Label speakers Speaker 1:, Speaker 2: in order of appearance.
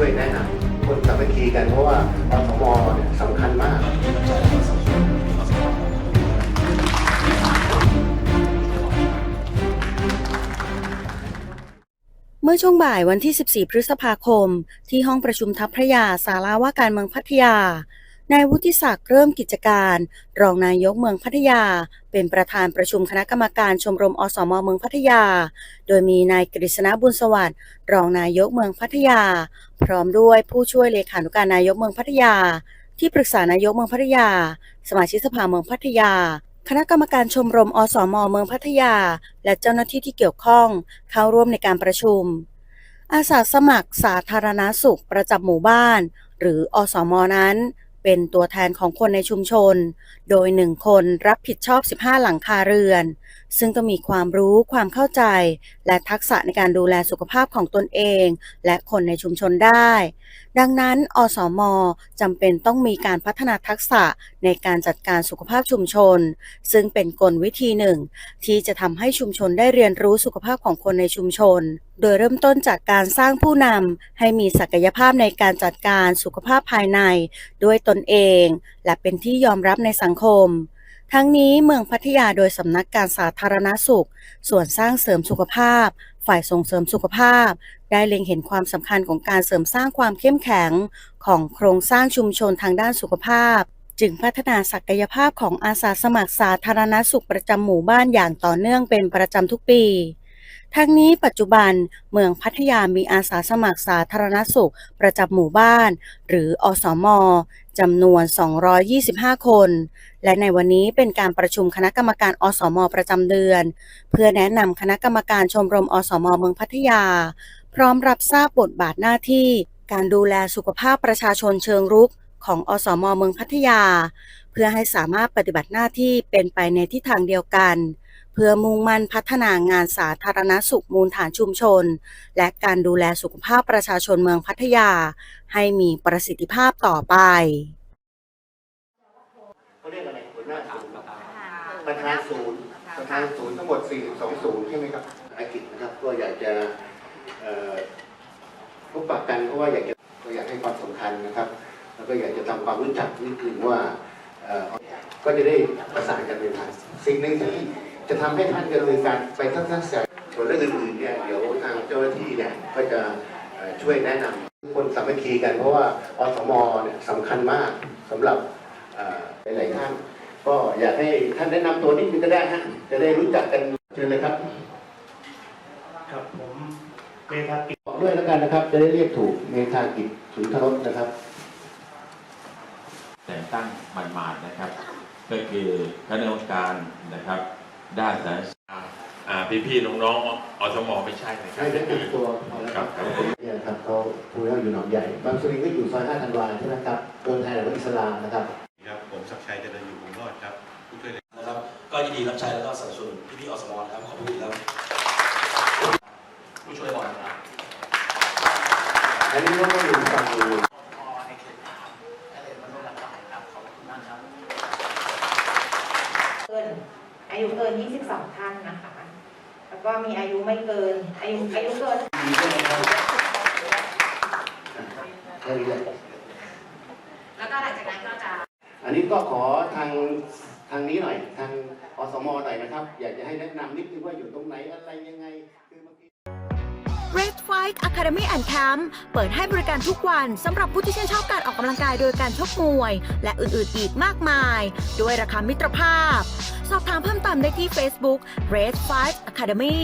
Speaker 1: ช่วยแนะนำคนสามัคคีกันเพราะว่าอสมเนี่ยสำคัญมาก
Speaker 2: เมื่อช่วงบ่ายวันที่ 14 พฤษภาคม ที่ห้องประชุมทัพพระยา ศาลาว่าการเมืองพัทยา นายวุฒิศักดิ์เริ่มกิจการ รองนายกเมืองพัทยา เป็นประธานประชุมคณะกรรมการชมรมอสมเมืองพัทยา โดยมีนายกฤษณะบุญสวัสดิ์รองนายกเมืองพัทยา พร้อมด้วยผู้ช่วยเลขานุการนายกเมืองพัทยา ที่ปรึกษานายกเมืองพัทยา สมาชิกสภาเมืองพัทยา คณะกรรมการชมรมอสมเมืองพัทยา และเจ้าหน้าที่ที่เกี่ยวข้องเข้าร่วมในการประชุม อาสาสมัครสาธารณสุขประจำหมู่บ้าน หรืออสมนั้น เป็นตัวแทนของคนในชุมชน โดยหนึ่งคนรับผิดชอบ 15 หลังคาเรือนซึ่งก็มีความรู้ความเข้าใจ และทักษะในการดูแลสุขภาพของตนเอง และคนในชุมชนได้ ดังนั้น อสมจำเป็นต้องมีการพัฒนาทักษะในการจัดการสุขภาพชุมชน ซึ่งเป็นกลวิธีหนึ่ง ที่จะทำให้ชุมชนได้เรียนรู้สุขภาพของคนในชุมชน โดยเริ่มต้นจากการสร้างผู้นำให้มีศักยภาพในการจัดการสุขภาพภายใน ด้วยตนเอง และเป็นที่ยอมรับในสังคม ทั้งนี้เมืองพัทยาโดยสำนักการสาธารณสุข ส่วนสร้างเสริมสุขภาพ ฝ่ายส่งเสริมสุขภาพ ได้เล็งเห็นความสำคัญของการเสริมสร้างความเข้มแข็ง ของโครงสร้างชุมชนทางด้านสุขภาพ จึงพัฒนาศักยภาพของอาสาสมัครสาธารณสุขประจำหมู่บ้านอย่างต่อเนื่องเป็นประจำทุกปีทั้งนี้ปัจจุบันเมืองพัทยามีอาสาสมัครสาธารณสุข ประจำหมู่บ้าน หรืออสมจำนวน 225 คน และในวันนี้เป็นการประชุมคณะกรรมการอสม ประจำเดือน เพื่อแนะนำคณะกรรมการชมรมอสม เมืองพัทยา พร้อมรับทราบบทบาทหน้าที่ การดูแลสุขภาพประชาชนเชิงรุกของอสม เมืองพัทยา เพื่อให้สามารถปฏิบัติหน้าที่เป็นไปในทิศทางเดียวกัน เพื่อมุ่งมั่นพัฒนางานสาธารณสุขมูลฐานชุมชน และการดูแลสุขภาพประชาชนเมืองพัทยา ให้มีประสิทธิภาพต่อไป
Speaker 1: เขาเรียกอะไรหัวหน้าศูนย์ประธานศูนย์ประธานศูนย์ทั้งหมด 42 ศูนย์ใช่ไหมครับอากิจนะครับก็อยากจะเอ่อพบปะกันเพราะว่าอยากจะก็อยากให้ความสำคัญนะครับ แล้วก็อยากจะทำความรู้จักนิดนึงว่าเอ่อก็จะได้ประสานกันเป็นทางสิ่งหนึ่งที่จะทำให้ท่านดำเนินการไปทั้งทั้งส่วนส่วนเรื่องอื่นๆเนี่ยเดี๋ยวทางเจ้าหน้าที่เนี่ยก็จะเอ่อช่วยแนะนำทุกคนสามัคคีกันเพราะว่าอสมเนี่ยสำคัญมากสำหรับเอ่อ หลายๆท่านก็อยากให้ท่านแนะนำตัวนิดนึงก็ได้ฮะจะได้รู้จักกันเชิญเลยครับ
Speaker 3: ครับผมเมธากิจ
Speaker 1: บอกด้วยแล้วกันนะครับ จะได้เรียกถูกเมธากิจสุนทรสนะครับ
Speaker 4: แต่งตั้งหมาดๆนะครับ ก็คือคณะกรรมการนะครับ ด้านสาธารณสุข
Speaker 5: อ่าพี่ๆน้องๆอสมไม่ใช่นะครั
Speaker 1: ให้
Speaker 5: บ
Speaker 1: แนะนำตัวพอแล้วครับ
Speaker 5: ครับ
Speaker 1: เนี่ยนะครับเขาผู้ว่าอยู่หนองใหญ่ บางสุรินทร์ก็อยู่ซอย5ธันวาใช่ไหมครับตัวแทนของอิสลามนะครับ
Speaker 6: ดีรับ
Speaker 7: ใช้แล้วก็สนับสนุนพี่ๆอสมนะครับขอบคุณครับผู้ช่วยบอลนะครับ
Speaker 1: อันนี้ก็ต้องอยู่ฝั่งอยู่
Speaker 8: เกินอายุเกิน 22 ท่านนะคะ แล้วก็มีอายุไม่เกิน อายุอายุเกิน
Speaker 1: มีใช่ไหมครับแค่นี้แหละ
Speaker 8: แล้วก็หลังจากนั้นก็จะ
Speaker 1: อันนี้ก็ขอทางทางนี้หน่อยทาง อสมหน่อยนะครับ อยากจะให้แนะนำนิดนึงว่าอยู่ตรงไหนอะไรยังไง คือเมื่อกี้
Speaker 2: Red Fight Academy and Camp เปิดให้บริการทุกวันสำหรับผู้ที่ชื่นชอบการออกกำลังกายโดยการชกมวย และอื่นๆอีกมากมาย ด้วยราคามิตรภาพ สอบถามเพิ่มเติมได้ที่ Facebook Red Fight Academy